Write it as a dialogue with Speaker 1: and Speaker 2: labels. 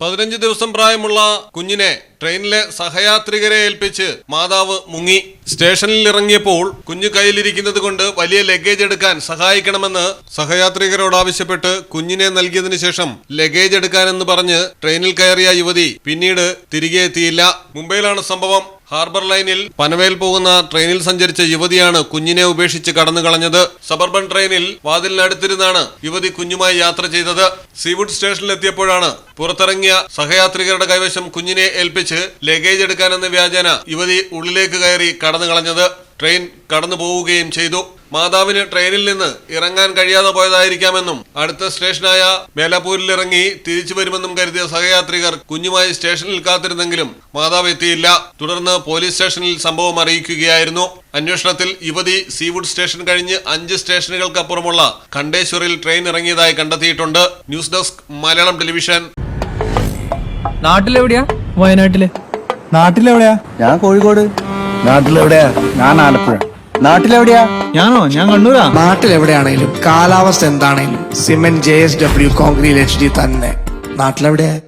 Speaker 1: പതിനഞ്ച് ദിവസം പ്രായമുള്ള കുഞ്ഞിനെ ട്രെയിനിലെ സഹയാത്രികരെ ഏൽപ്പിച്ച് മാതാവ് മുങ്ങി. സ്റ്റേഷനിൽ ഇറങ്ങിയപ്പോൾ കുഞ്ഞ് കയ്യിലിരിക്കുന്നത് കൊണ്ട് വലിയ ലഗേജ് എടുക്കാൻ സഹായിക്കണമെന്ന് സഹയാത്രികരോട് ആവശ്യപ്പെട്ട് കുഞ്ഞിനെ നൽകിയതിനു ശേഷം ലഗേജ് എടുക്കാനെന്ന് പറഞ്ഞ് ട്രെയിനിൽ കയറിയ യുവതി പിന്നീട് തിരികെ എത്തിയില്ല. മുംബൈയിലാണ് സംഭവം. ഹാർബർ ലൈനിൽ പനവേൽ പോകുന്ന ട്രെയിനിൽ സഞ്ചരിച്ച യുവതിയാണ് കുഞ്ഞിനെ ഉപേക്ഷിച്ച് കടന്നു കളഞ്ഞത്. സബർബൻ ട്രെയിനിൽ വാതിലിനടുത്തിരുന്നാണ് യുവതി കുഞ്ഞുമായി യാത്ര ചെയ്തത്. സീവുഡ് സ്റ്റേഷനിലെത്തിയപ്പോഴാണ് പുറത്തിറങ്ങിയ സഹയാത്രികരുടെ കൈവശം കുഞ്ഞിനെ ഏൽപ്പിച്ച് ലഗേജ് എടുക്കാനെന്ന വ്യാജേന യുവതി ഉള്ളിലേക്ക് കയറി കടന്നു കളഞ്ഞത്. ട്രെയിൻ കടന്നു പോവുകയും ചെയ്തു. മാതാവിന് ട്രെയിനിൽ നിന്ന് ഇറങ്ങാൻ കഴിയാതെ പോയതായിരിക്കാമെന്നും അടുത്ത സ്റ്റേഷനായ മേലാപ്പൂരിൽ ഇറങ്ങി തിരിച്ചു വരുമെന്നും കരുതിയ സഹയാത്രികർ കുഞ്ഞുമായി സ്റ്റേഷനിൽ കാത്തിരുന്നെങ്കിലും മാതാവ് എത്തിയില്ല. തുടർന്ന് പോലീസ് സ്റ്റേഷനിൽ സംഭവം അറിയിക്കുകയായിരുന്നു. അന്വേഷണത്തിൽ യുവതി സീവുഡ് സ്റ്റേഷൻ കഴിഞ്ഞ് അഞ്ച് സ്റ്റേഷനുകൾക്കപ്പുറമുള്ള ഖണ്ഡേശ്വറിൽ ട്രെയിൻ ഇറങ്ങിയതായി കണ്ടെത്തിയിട്ടുണ്ട്. News desk Malayalam television.
Speaker 2: നാട്ടിലെവിടെയാ? വയനാട്ടിൽ.
Speaker 3: നാട്ടിലെവിടെയാ?
Speaker 4: ഞാൻ കോഴിക്കോട്.
Speaker 3: നാട്ടിലെവിടെയാ? ഞാൻ ആലപ്പുഴ.
Speaker 4: നാട്ടിലെവിടെയാ?
Speaker 3: ഞാനോ? ഞാൻ കണ്ണൂരാ.
Speaker 5: നാട്ടിലെവിടെയാണേലും കാലാവസ്ഥ എന്താണേലും cement J S W concrete H D തന്നെ. നാട്ടിലെവിടെയാ?